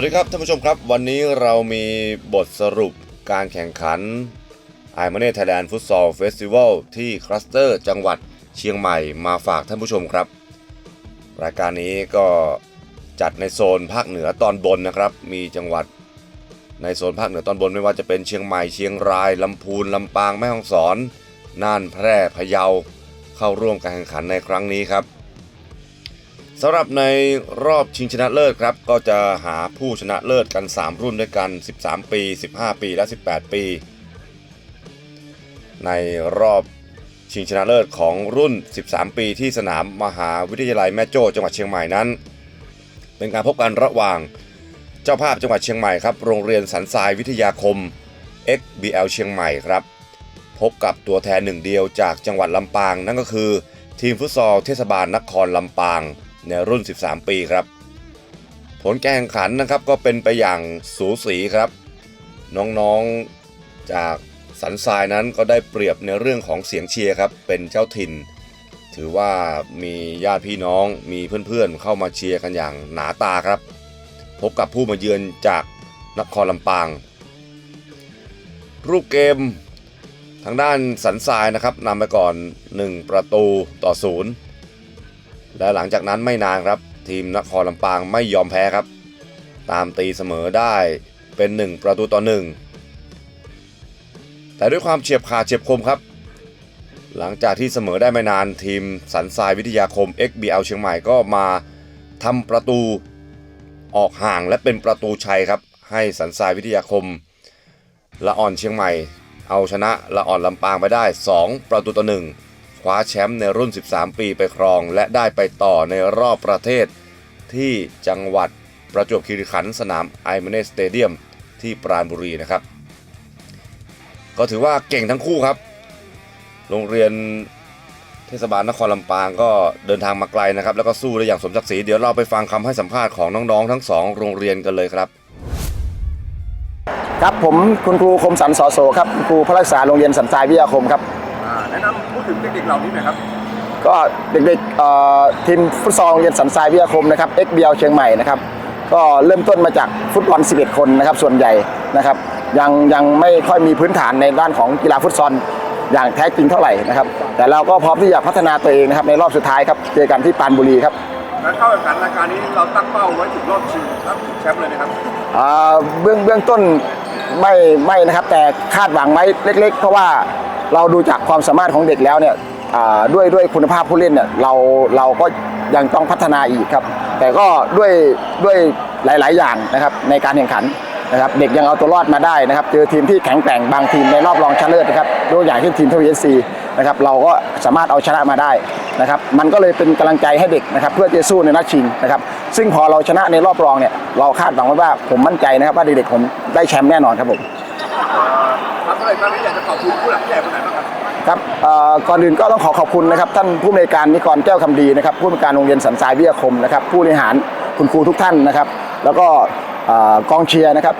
วัสดีครับท่านผู้ชมครับ วันนี้เรามีบทสรุปการแข่งขัน i m a n e Thailand Futsal Festival ที่คลัสเตอร์จังหวัดเชียงใหม่มาฝากท่านผู้ชมครับ รายการนี้ก็จัดในโซนภาคเหนือตอนบนนะครับ มีจังหวัดในโซนภาคเหนือตอนบนไม่ว่าจะเป็นเชียงใหม่เชียงรายลำพูนลำปางแม่ฮ่องสอน น่านแพร่พะเยาเข้าร่วมการแข่งขันในครั้งนี้ครับ สำหรับในรอบชิงชนะเลิศครับ ก็จะหาผู้ชนะเลิศกัน 3 รุ่นด้วยกัน 13 ปี 15 ปีและ 18 ปี ในรอบชิงชนะเลิศของรุ่น 13 ปีที่สนามมหาวิทยาลัยแม่โจ้จังหวัดเชียงใหม่นั้น เป็นการพบกันระหว่างเจ้าภาพจังหวัดเชียงใหม่ครับ โรงเรียนสันทรายวิทยาคม XBL เชียงใหม่ครับ พบกับตัวแทนหนึ่งเดียวจากจังหวัดลำปาง นั่นก็คือ ทีมฟุตซอลเทศบาลนครลำปาง ในรุ่น 13 ปีครับ ผลการแข่งขันนะครับก็เป็นไปอย่างสูสีครับ น้องๆจากสันทรายนั้นก็ได้เปรียบในเรื่องของเสียงเชียร์ครับ เป็นเจ้าถิ่น ถือว่ามีญาติพี่น้องมีเพื่อนๆเข้ามาเชียร์กันอย่างหนาตาครับ พบกับผู้มาเยือนจากนครลำปาง รูปเกมทางด้านสันทรายนะครับนำไปก่อน 1 ประตูต่อศูนย์ และหลังจากนั้นไม่นานครับ ทีมนครลำปางไม่ยอมแพ้ครับ ตามตีเสมอได้เป็น 1 ประตูต่อ 1 แต่ด้วยความเฉียบขาดเฉียบคมครับ หลังจากที่เสมอได้ไม่นานทีมสันทรายวิทยาคม XBL เชียงใหม่ก็มาทำประตูออกห่างและเป็นประตูชัยครับ ให้สันทรายวิทยาคมละอ่อนเชียงใหม่ เอาชนะละอ่อนลำปางไปได้ 2 ประตูต่อ1 คว้าแชมป์ในรุ่น 13 ปีไปครอง และได้ไปต่อในรอบประเทศ ที่จังหวัดประจวบคีรีขันธ์สนามไอ m มเนสเตเดียมที่ปราณบุรีนะครับ ก็ถือว่าเก่งทั้งคู่ครับ โรงเรียนเทศบาลนครลำปางก็เดินทางมาไกลนะครับ แล้วก็สู้ได้อย่างสมศักดิ์ศรีเดี๋ยวเราไปฟังคำให้สัมภาษณ์ของน้องๆ ทั้งสองโรงเรียนกันเลยครับ ครับผมคุณครูคมสันสอโสครับคุณครูพระรักษาโรงเรียนสันทรายวิทยาคมครับ แนะนำพูด ถึงเด็กๆเหล่านี้หน่อยครับ ก็เด็กๆเอ่อทีมฟุตซอลโรงเรียนสันทรายวิทยาคมนะครับ XBL เชียงใหม่นะครับก็เริ่มต้นมาจากฟุตบอล 11 คนนะครับส่วนใหญ่นะครับยังยังไม่ค่อยมีพื้นฐานในด้านของกีฬาฟุตซอลอย่างแท้จริงเท่าไหร่นะครับ แต่เราก็พร้อมที่จะพัฒนาตัวเองนะครับในรอบสุดท้ายครับเจอกันที่ปรานบุรีครับการเข้าแข่งขันรายการนี้เราตั้งเป้าไว้ถึงรอบชิงครับถึงแชมป์เลยนะครับอ่าเบื้องเบื้องต้นไม่ไม่นะครับแต่คาดหวังไว้เล็ก ๆ เพราะว่า เราดูจากความสามารถของเด็กแล้วเนี่ยด้วยด้วยคุณภาพผู้เล่นเนี่ยเราเราก็ยังต้องพัฒนาอีกครับ แต่ก็ด้วยด้วยหลาย ๆ อย่างนะครับในการแข่งขันนะครับเด็กยังเอาตัวรอดมาได้นะครับเจอทีมที่แข็งแกร่งบางทีมในรอบรองชนะเลิศนะครับตัวอย่างเช่นทีมทวีเอสซีนะครับเราก็สามารถเอาชนะมาได้นะครับมันก็เลยเป็นกำลังใจให้เด็กนะครับเพื่อจะสู้ในนัดชิงนะครับซึ่งพอเราชนะในรอบรองเนี่ยเราคาดหวังไว้ว่าผมมั่นใจนะครับว่าเด็กๆผมได้แชมป์แน่นอนครับผม ครับก็เลยครั้งนี้อยากจะขอบคุณผู้หลักผู้ใหญ่คนไหนบ้างครับครับเอ่อก่อนอื่นก็ต้องขอขอบคุณนะครับท่านผู้อำนวยการนิกรแก้วคำดีนะครับผู้อำนวยการโรงเรียนสันทรายวิทยาคมนะครับผู้บริหารคุณครูทุกท่านนะครับ แล้วก็กองเชียร์นะครับ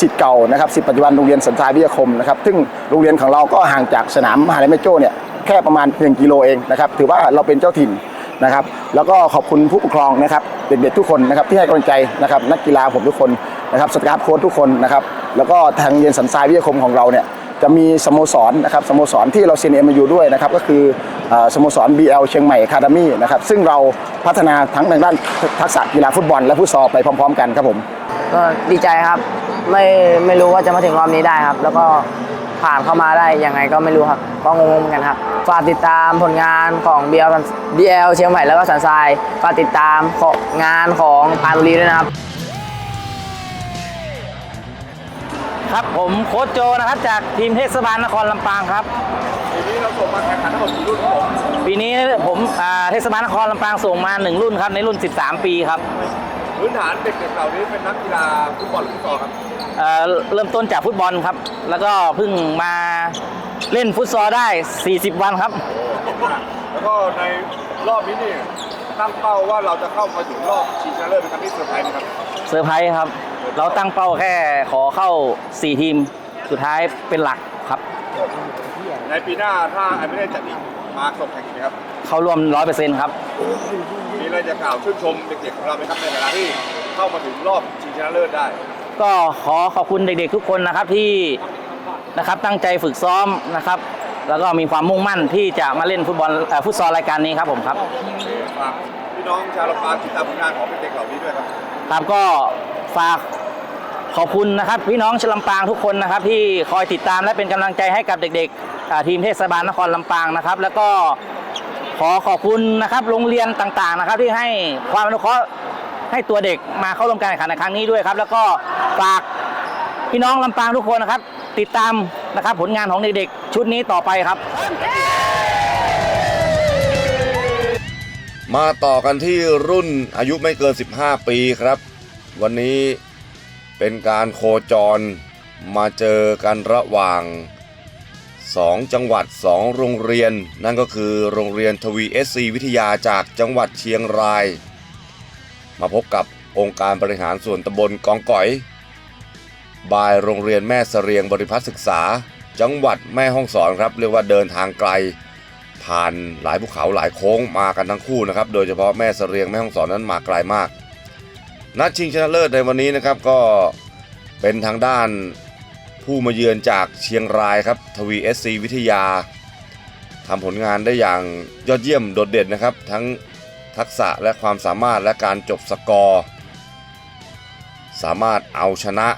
สิทธิ์เก่านะครับสิทธิ์ปัจจุบันโรงเรียนสันทรายวิทยาคมนะครับซึ่งโรงเรียนของเราก็ห่างจากสนามมหาลัยแม่โจ้เนี่ยแค่ประมาณเพียงกิโลเองนะครับถือว่าเราเป็นเจ้าถิ่นนะครับ แล้วก็ขอบคุณผู้ปกครองนะครับเด็กๆทุกคนนะครับที่ให้กำลังใจนะครับนักกีฬาผมทุกคนนะครับสตาฟโค้ชทุกคนนะครับ แล้วก็ทางเรียนสันทรายวิทยาคมของเราเนี่ยจะมีสโมสรนะครับสโมสรที่เราเซ็นเอ็มยูด้วยนะครับก็คืออสโมสร BL เชียงใหม่คา a มี่นะครับซึ่งเราพัฒนาทั้งทางด้านทักษะกีฬาฟุตบอล และฟุตซอลไปพร้อมๆ กันครับผมก็ดีใจครับไม่ไม่รู้ว่าจะมาถึงรอบนี้ได้ครับ แล้วก็ผ่านเข้ามาได้ยังไงก็ไม่รู้ครับก็งงๆเหมือนกันครับฝากติดตามผลงานของ BL BL เชียงใหม่แล้วก็สันทรายฝากติดตามงงานของปานบุรีด้วยนะครับ ครับผมโค้ชโจนะครับจากทีมเทศบาลนครลำปางครับ ทีนี้เราส่งมาแข่งขันทั้งหมดกี่รุ่นครับผมปีนี้ผมอ่าเทศบาลนครลำปางส่งมา 1 รุ่นครับในรุ่น 13 ปีครับพื้นฐานเด็กๆเหล่านี้เป็นนักกีฬาฟุตบอลหรือฟุตซอลครับเอ่อเริ่มต้นจากฟุตบอลครับ แล้วก็เพิ่งมาเล่นฟุตซอลได้ 40 วันครับ แล้วก็ในรอบนี้นี่ตั้งเป้าว่าเราจะเข้ามาถึงรอบชิงชนะเลิศเป็นครั้งที่เซอร์ไพรส์นะครับเซอร์ไพรส์ครับ เราตั้งเป้าแค่ขอเข้า 4 ทีมสุดท้ายเป็นหลักครับ ในปีหน้าถ้าไอ้ไม่ได้จัดอีกมาส่งแข่งอีกไหมครับ เข้าร่วม 100%ครับ มีอะไรจะกล่าวชื่นชมเด็กๆของเราไหมครับในฐานะที่เข้ามาถึงรอบชิงชนะเลิศได้ ก็ขอขอบคุณเด็กๆทุกคนนะครับที่นะครับตั้งใจฝึกซ้อมนะครับ แล้วก็มีความมุ่งมั่นที่จะมาเล่นฟุตบอลเอ่อฟุตซอลรายการนี้ครับผมครับ ฝากพี่น้องชาวลำปางติดตามผลงานของเด็กๆเหล่านี้ด้วยครับ ครับก็ฝาก ขอบคุณนะครับพี่น้องชลำปางทุกคนนะครับ ที่คอยติดตามและเป็นกำลังใจให้กับเด็กๆ ทีมเทศบาลนครลำปางนะครับ แล้วก็ขอขอบคุณนะครับโรงเรียนต่างๆนะครับ ที่ให้ความอนุเคราะห์ให้ตัวเด็กมาเข้าร่วมการแข่งขันในครั้งนี้ด้วยครับ แล้วก็ฝากพี่น้องลำปางทุกคนนะครับ ติดตามนะครับผลงานของเด็กๆ ชุดนี้ต่อไปครับมาต่อกันที่รุ่นอายุไม่เกิน 15 ปีครับ วันนี้ เป็นการโคจรมาเจอกันระหว่าง 2 จังหวัด 2 โรงเรียน นั่นก็คือโรงเรียนทวีเอสซีวิทยาจากจังหวัดเชียงราย มาพบกับองค์การบริหารส่วนตำบลกองก๋อย บายโรงเรียนแม่เสรียงบริพัตรศึกษา จังหวัดแม่ฮ่องสอนครับ เรียกว่าเดินทางไกล ผ่านหลายภูเขาหลายโค้งมากันทั้งคู่นะครับ โดยเฉพาะแม่เสรียงแม่ฮ่องสอนนั้นมาไกลมาก นัดชิงชนะเลิศในวันนี้นะครับก็เป็นทางด้านผู้มาเยือนจากเชียงรายครับทวีเอสซีวิทยาทำผลงานได้อย่างยอดเยี่ยมโดดเด่นนะครับ ทั้งทักษะและความสามารถและการจบสกอร์ สามารถเอาชนะ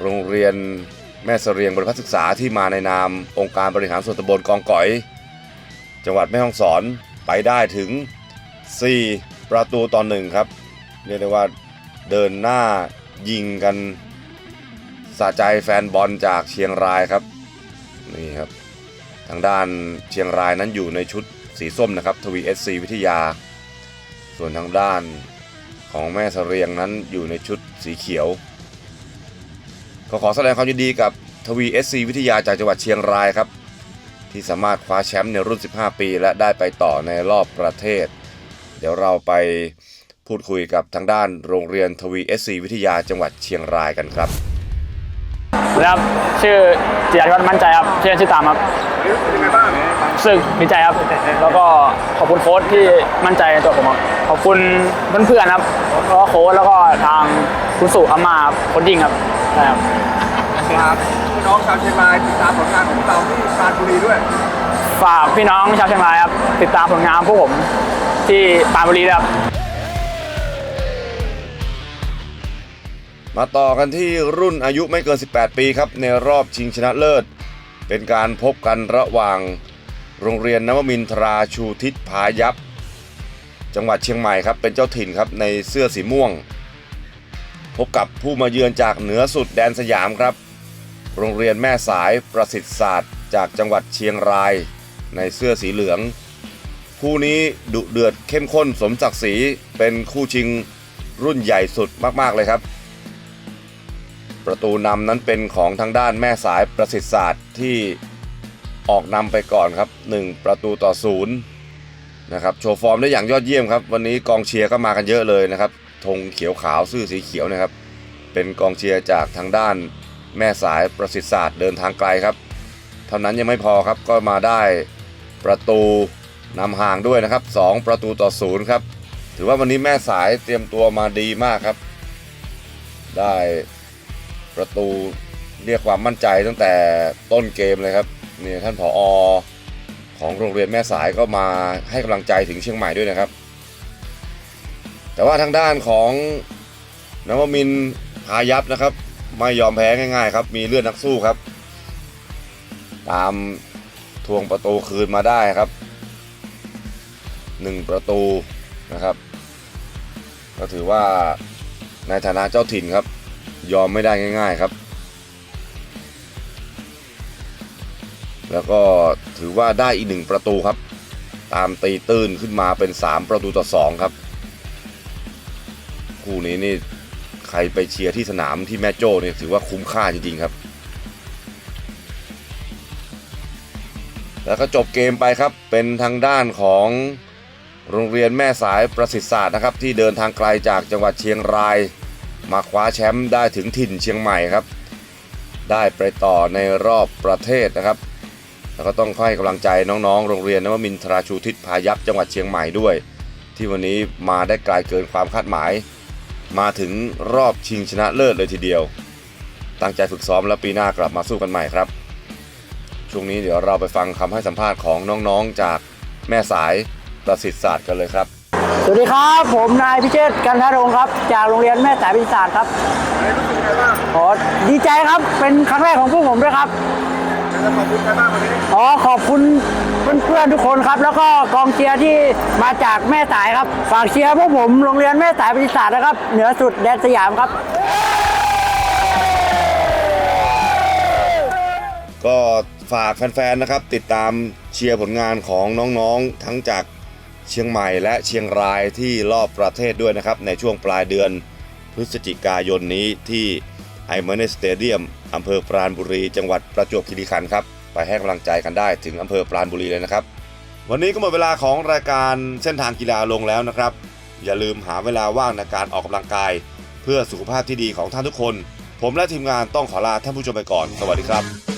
โรงเรียนแม่เสรียงบริพัฒนศึกษาที่มาในนาม องค์การบริหารส่วนตำบลกองก๋อย จังหวัดแม่ฮ่องสอนไปได้ถึง 4 ประตูต่อหนึ่งครับ เรียกได้ว่าเดินหน้ายิงกันสะใจแฟนบอลจากเชียงรายครับนี่ครับ ทางด้านเชียงรายนั้นอยู่ในชุดสีส้มนะครับทวีเอสซีวิทยา ส่วนทางด้านของแม่เสรียงนั้นอยู่ในชุดสีเขียว ก็ขอแสดงความยินดีกับทวีเอสซีวิทยาจากจังหวัดเชียงรายครับ ที่สามารถคว้าแชมป์ในรุ่น 15 ปี และได้ไปต่อในรอบประเทศ เดี๋ยวเราไป พูดคุยกับทางด้านโรงเรียนทวีเอสซีวิทยาจังหวัดเชียงรายกันครับครับชื่อจิราธิวัฒน์มั่นใจครับชื่อเล่นชื่อตามครับเป็นยังไงบ้างรู้สึกดีใจครับ แล้วก็ขอบคุณโค้ชที่มั่นใจในตัวผมครับขอบคุณเพื่อนๆครับแล้วก็โค้ชแล้วก็ทางคุณสุอามาครับโค้ชดิ้งครับใช่ครับฝากพี่น้องชาวเชียงรายติดตามผลงานของพวกเราที่ปรานบุรีด้วย ฝากพี่น้องชาวเชียงรายครับติดตามผลงานพวกผมที่ปรานบุรีด้วยครับ มาต่อกันที่รุ่นอายุไม่เกิน 18 ปีครับ ในรอบชิงชนะเลิศ เป็นการพบกันระหว่างโรงเรียนนวมินทราชูทิศพายัพจังหวัดเชียงใหม่ครับ เป็นเจ้าถิ่นครับในเสื้อสีม่วง พบกับผู้มาเยือนจากเหนือสุดแดนสยามครับ โรงเรียนแม่สายประสิทธิ์ศาสตร์ จากจังหวัดเชียงราย ในเสื้อสีเหลือง คู่นี้ดุเดือดเข้มข้นสมศักดิ์ศรีเป็นคู่ชิงรุ่นใหญ่สุดมากๆเลยครับ ประตูนำนั้นเป็นของทางด้านแม่สายประสิทธิ์ศาสตร์ที่ออกนำไปก่อนครับ 1 ประตูต่อศูนย์นะครับโชว์ฟอร์มได้อย่างยอดเยี่ยมครับ วันนี้กองเชียร์ก็มากันเยอะเลยนะครับธงเขียวขาวซื่อสีเขียวนะครับ เป็นกองเชียร์จากทางด้านแม่สายประสิทธิ์ศาสตร์เดินทางไกลครับ เท่านั้นยังไม่พอครับก็มาได้ประตูนำห่างด้วยนะครับ 2 ประตูต่อศูนย์ครับถือว่าวันนี้แม่สายเตรียมตัวมาดีมากครับ ได้ ประตูเรียกความมั่นใจตั้งแต่ต้นเกมเลยครับนี่ท่านผออของโรงเรียนแม่สายก็มาให้กำลังใจถึงเชียงใหม่ด้วยนะครับ แต่ว่าทางด้านของนวมินพายัพนะครับ ไม่ยอมแพ้ง่าย ๆ ครับ มีเลือดนักสู้ครับ ตามทวงประตูคืนมาได้ครับหนึ่งประตูนะครับ ก็ถือว่าในฐานะเจ้าถิ่นครับ ยอมไม่ได้ง่าย ๆครับ แล้วก็ถือว่าได้อีกหนึ่งประตูครับ ตามตีตื้นขึ้นมาเป็น 3 ประตูต่อ 2 ครับ คู่นี้นี่ใครไปเชียร์ที่สนามที่แม่โจ้เนี่ยถือว่าคุ้มค่าจริงๆครับแล้วก็จบเกมไปครับ เป็นทางด้านของโรงเรียนแม่สายประสิทธิ์ศาสตร์นะครับ ที่เดินทางไกลจากจังหวัดเชียงราย มาคว้าแชมป์ได้ถึงถิ่นเชียงใหม่ครับ ได้ไปต่อในรอบประเทศนะครับ แล้วก็ต้องให้กำลังใจน้องๆ โรงเรียนนวมินทราชูทิศพายัพจังหวัดเชียงใหม่ด้วย ที่วันนี้มาได้ไกลเกินความคาดหมาย มาถึงรอบชิงชนะเลิศเลยทีเดียว ตั้งใจฝึกซ้อมแล้วปีหน้ากลับมาสู้กันใหม่ครับ ช่วงนี้เดี๋ยวเราไปฟังคำให้สัมภาษณ์ของน้องๆจากแม่สายประสิทธิ์ศาสตร์กันเลยครับ สวัสดีครับ ผมนายพิเชษกันทารงครับ จากโรงเรียนแม่สายวิทยาศาสตร์ครับขอดีใจครับเป็นครั้งแรกของพวกผมด้วยครับขอบคุณใครบ้างวันนี้ขอขอบคุณเพื่อนๆทุกคนครับ แล้วก็กองเชียร์ที่มาจากแม่สายครับ ฝากเชียร์พวกผมโรงเรียนแม่สายวิทยาศาสตร์นะครับ เหนือสุดแดนสยามครับ ก็ฝากแฟนๆนะครับ ติดตามเชียร์ผลงานของน้องๆทั้งจาก เชียงใหม่และเชียงรายที่รอบประเทศด้วยนะครับ ในช่วงปลายเดือนพฤศจิกายนนี้ที่ไอเมเนสเตเดียมอำเภอปราณบุรี จังหวัดประจวบคีรีขันธ์ครับ ไปให้กำลังใจกันได้ถึงอำเภอปราณบุรีเลยนะครับ วันนี้ก็หมดเวลาของรายการเส้นทางกีฬาลงแล้วนะครับ อย่าลืมหาเวลาว่างในการออกกำลังกาย เพื่อสุขภาพที่ดีของท่านทุกคน ผมและทีมงานต้องขอลาท่านผู้ชมไปก่อน สวัสดีครับ